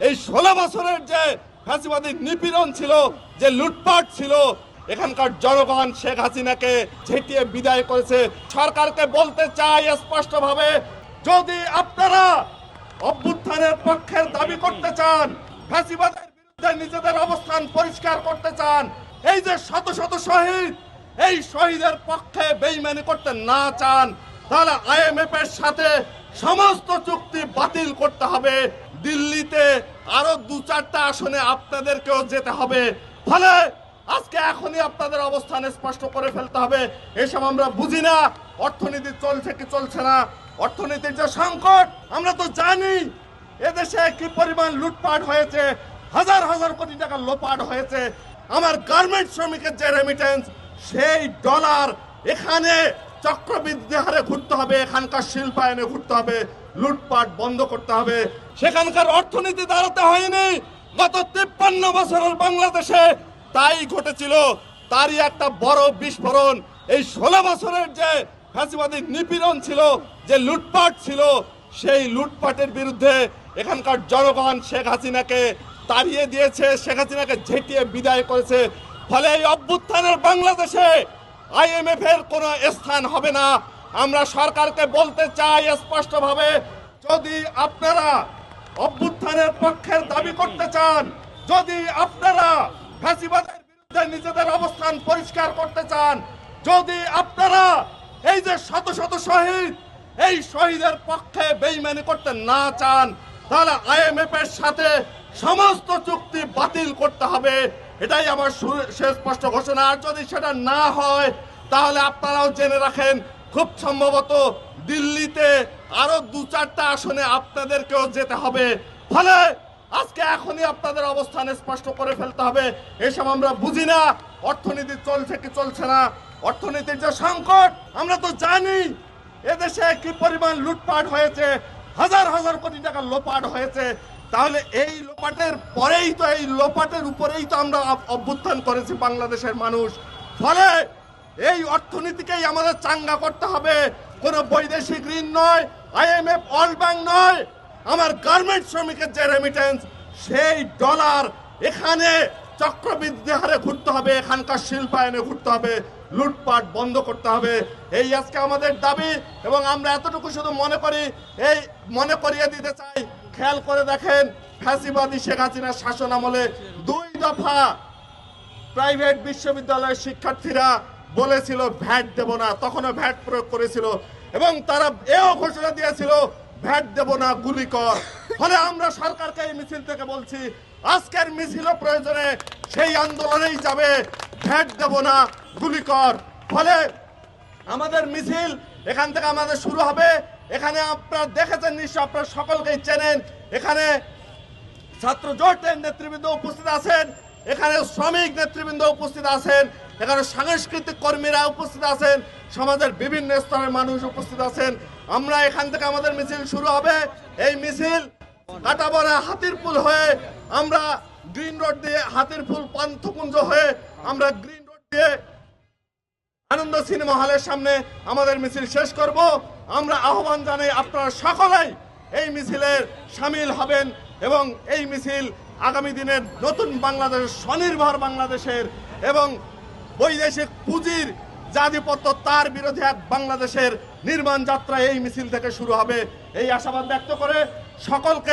এই ষোলো বছরের যে ফ্যাসিবাদী নিপীড়ন ছিল, যে লুটপাট ছিল, এখানকার জনগণ শেখ হাসিনাকে ঝেঁটিয়ে বিদায় করেছে। সরকারকে বলতে চাই স্পষ্টভাবে, যদি আপনারা অভ্যুত্থানের পক্ষের দাবি করতে চান, ফ্যাসিবাদের বিরুদ্ধে নিজেদের অবস্থান পরিষ্কার করতে চান, এই যে শত শত শহীদ, এই শহীদের পক্ষে বেইমানি করতে না চান, তাহলে আইএমএফ এর সাথে সমস্ত চুক্তি বাতিল করতে হবে। দিল্লিতে আরও দু চারটা আসনে আপনাদেরকেও যেতে হবে। ফলে আজকে এখনই আপনাদের অবস্থান স্পষ্ট করে ফেলতে হবে। এসব আমরা বুঝি না। অর্থনীতি চলছে কি চলছে না? অর্থনীতির যে সংকট, আমরা তো জানি এদেশে কি পরিমাণ লুটপাট হয়েছে। হাজার হাজার কোটি টাকা লোপাট হয়েছে। আমার গার্মেন্ট শ্রমিকের যে রেমিটেন্স সেই ডলার এখানে চক্রবৃদ্ধি হারে ঘুরতে হবে, এখানকার শিল্পায়নে ঘুরতে হবে, লুটপাট বন্ধ করতে হবে। সেখানকার অর্থনীতি দাঁড়াতে হয়নি। গত তিপ্পান্ন বছরের বাংলাদেশে তাই ঘটেছিল। তারই একটা বড় বিস্ফোরণ। এই ষোলো বছরের যে ফ্যাসিবাদী নিপীড়ন ছিল, যে লুটপাট ছিল, সেই লুটপাটের বিরুদ্ধে এখানকার জনগণ শেখ হাসিনাকে তাড়িয়ে দিয়েছে, শেখ হাসিনাকে ঝেঁটিয়ে বিদায় করেছে। ফলে এই অভ্যুত্থানের বাংলাদেশে আইএমএফ এর কোনো স্থান হবে না। আমরা সরকারকে বলতে চাই স্পষ্টভাবে, যদি আপনারা অভ্যুত্থানের পক্ষের দাবি করতে চান, যদি আপনারা ফ্যাসিবাদের বিরুদ্ধে নিজেদের অবস্থান পরিষ্কার করতে চান, যদি আপনারা এই যে শত শত শহীদ, এই শহীদের পক্ষে বেইমানি করতে না চান, তাহলে আইএমএফ এর সাথে সমস্ত চুক্তি বাতিল করতে হবে। এটাই আমার সু- সুস্পষ্ট ঘোষণা। আর যদি সেটা না হয়, তাহলে আপনারাও জেনে রাখেন, খুব সম্ভবত দিল্লিতে আরও দু চারটা আসনে আপনাদেরকেও যেতে হবে। ফলে আজকে এখনই আপনাদের অবস্থান স্পষ্ট করে ফেলতে হবে। এসব আমরা বুঝি না। অর্থনীতি চলছে কি চলছে না? অর্থনীতির যে সংকট, আমরা তো জানি এদেশে কি পরিমাণ লুটপাট হয়েছে হাজার হাজার কোটি টাকা লোপাট হয়েছে, তাহলে এই লোপাটের পরেই তো, এই লোপাটের উপরেই তো আমরা অভ্যুত্থান করেছি বাংলাদেশের মানুষ। ফলে এই অর্থনীতিকেই আমাদের চাঙ্গা করতে হবে। কোনো বৈদেশিক ঋণ নয় আইএমএফ ওয়ার্ল্ড ব্যাংক নয়, আমার গার্মেন্ট শ্রমিকের যে রেমিটেন্স সেই ডলার এখানে চক্রবৃদ্ধি হারে ঘুরতে হবে, এখানকার শিল্পায়নে ঘুরতে হবে। লুটপাট বন্ধ করতে হবে। এই আজকে আমাদের দাবি এবং আমরা এতটুকু শুধু মনে করি, এই মনে করিয়ে দিতে চাই। খেয়াল করে দেখেন, ফ্যাসিবাদী শেখ হাসিনার শাসন আমলে দুই দফা প্রাইভেট বিশ্ববিদ্যালয়ের শিক্ষার্থীরা বলেছিল, ভ্যাট দেব না। তখনও ভ্যাট প্রয়োগ করেছিল এবং তারা এও ঘোষণা দিয়েছিল ভ্যাট দেব না, গুলি কর। ফলে আমরা সরকারকে এই মিছিল থেকে বলছি, আজকের মিছিল প্রয়োজনে সেই আন্দোলনেই যাবে। ভ্যাট দেব না, গুলি কর। ফলে আমাদের মিছিল এখান থেকে আমাদের শুরু হবে। এখানে আপনারা দেখেছেন, নিশ্চয় আপনারা সকলকেই চেনেন। এখানে ছাত্র জোটের নেতৃবৃন্দ উপস্থিত আছেন। এখানে শ্রমিক নেতৃবৃন্দ উপস্থিত আছেন, এখানে সাংস্কৃতিক কর্মীরা উপস্থিত আছেন, সমাজের বিভিন্ন স্তরের মানুষ উপস্থিত আছেন। আমরা এখান থেকে আমাদের মিছিল শুরু হবে। এই মিছিল কাটাবরা হাতিরপুল হয়ে আমরা গ্রিন রোড দিয়ে হাতিরপুল পান্থকুঞ্জ হয়ে আমরা গ্রিন রোড দিয়ে আনন্দ সিনেমা হলের সামনে আমাদের মিছিল শেষ করব। আমরা আহ্বান জানাই আপনারা সকলেই এই মিছিলের সামিল হবেন এবং এই মিছিল আগামী দিনের নতুন বাংলাদেশ, স্বনির্ভর বাংলাদেশের এবং বৈদেশিক পুঁজির জাতিপত্য তার বিরোধী এক বাংলাদেশের নির্মাণ যাত্রা এই মিছিল থেকে শুরু হবে। এই আশাবাদ ব্যক্ত করে সকলকে